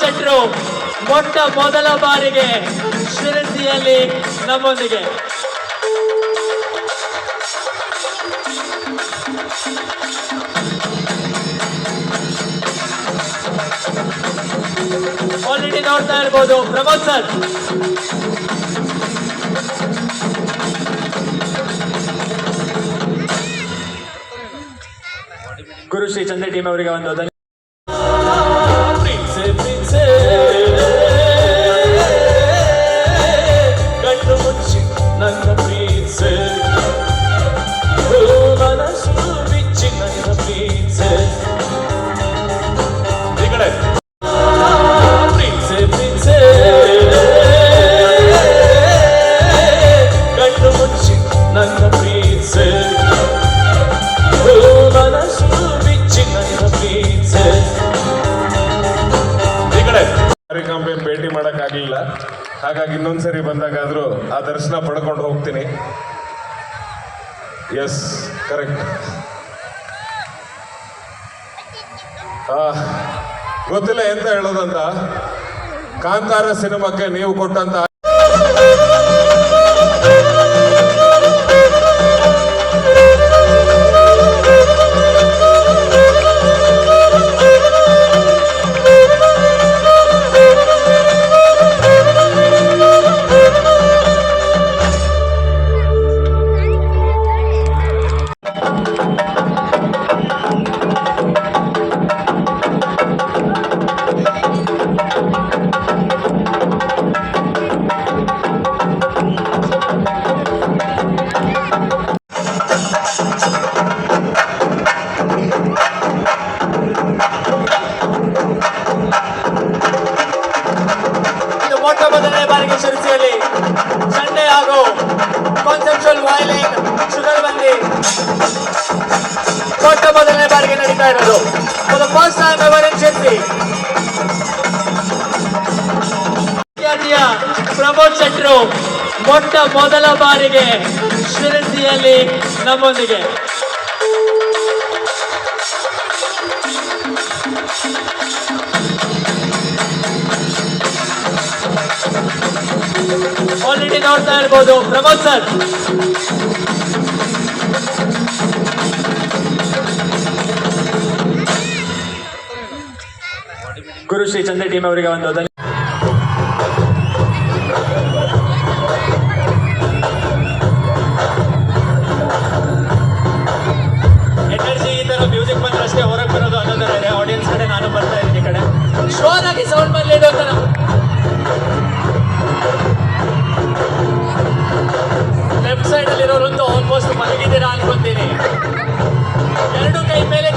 ಶೆಟ್ರು ಮೊಟ್ಟ ಮೊದಲ ಬಾರಿಗೆ ಶಿರಸಿಯಲ್ಲಿ ನಮ್ಮೊಂದಿಗೆ. ಆಲ್ರೆಡಿ ನೋಡ್ತಾ ಇರ್ಬೋದು ಪ್ರಮೋದ್ ಸರ್. ಗುರು ಶ್ರೀ ಚಂದ್ರ ಟೀಮ್ ಅವರಿಗೆ ಒಂದು ಕಾರ್ಯಕ್ರಮಕ್ಕೆ ಭೇಟಿ ಮಾಡೋಕ್ಕಾಗಲಿಲ್ಲ ಹಾಗಾಗಿ ಇನ್ನೊಂದ್ಸರಿ ಬಂದಾಗಾದರೂ ಆ ದರ್ಶನ ಪಡ್ಕೊಂಡು ಹೋಗ್ತೀನಿ. ಎಸ್ ಕರೆಕ್ಟ್ ಗೊತ್ತಿಲ್ಲ ಎಂತ ಹೇಳೋದಂತ. ಕಾಂತಾರ ಸಿನಿಮಾಕ್ಕೆ ನೀವು ಕೊಟ್ಟಂತ ಬಾರಿಗೆ ಶಿರಸಿಯಲ್ಲಿ ಸಂಡೇ ಹಾಗೂ ಕಾನ್ಸೆಪ್ಚುಯಲ್ ವಯಲಿನ್ ಶುಗರ್ ಬಂದಿ ಮೊಟ್ಟ ಮೊದಲನೇ ಬಾರಿಗೆ ನಡೀತಾ ಇರೋದು. For first time ever in Sirsi Pramod ಶೆಟ್ರು, ಮೊಟ್ಟ ಮೊದಲ ಬಾರಿಗೆ ಶಿರಸಿಯಲ್ಲಿ ನಮ್ಮೊಂದಿಗೆ. ಆಲ್ರೆಡಿ ನೋಡ್ತಾ ಇರ್ಬೋದು ಪ್ರಮೋದ್ ಸರ್. ಗುರು ಶ್ರೀ ಚಂದ್ರ ಟೀಮ್ ಅವರಿಗೆ ಒಂದು ಧನ್ಯ ಎನರ್ಜಿ ಈ ಮ್ಯೂಸಿಕ್ ಬಂದ್ರೆ ಅಷ್ಟೇ ಹೊರಗೆ ಬರೋದು ಅನ್ನೋದರ ಆಡಿಯನ್ಸ್ ಕಡೆ ನಾನು ಬರ್ತಾ ಇದ್ದೀನಿ ಕಡೆ. ಶೋರಾಗಿ ಸೌಂಡ್ ಬರ್ಲಿಲ್ಲ ಅಂತ ಸೈಡ್ ಅಲ್ಲಿರೋರು ಒಂದು ಆಲ್ಮೋಸ್ಟ್ ಮಲಗಿದ್ದೀರಾ ಅನ್ಕೊಂತೀನಿ. ಎರಡು ಕೈ ಮೇಲೆ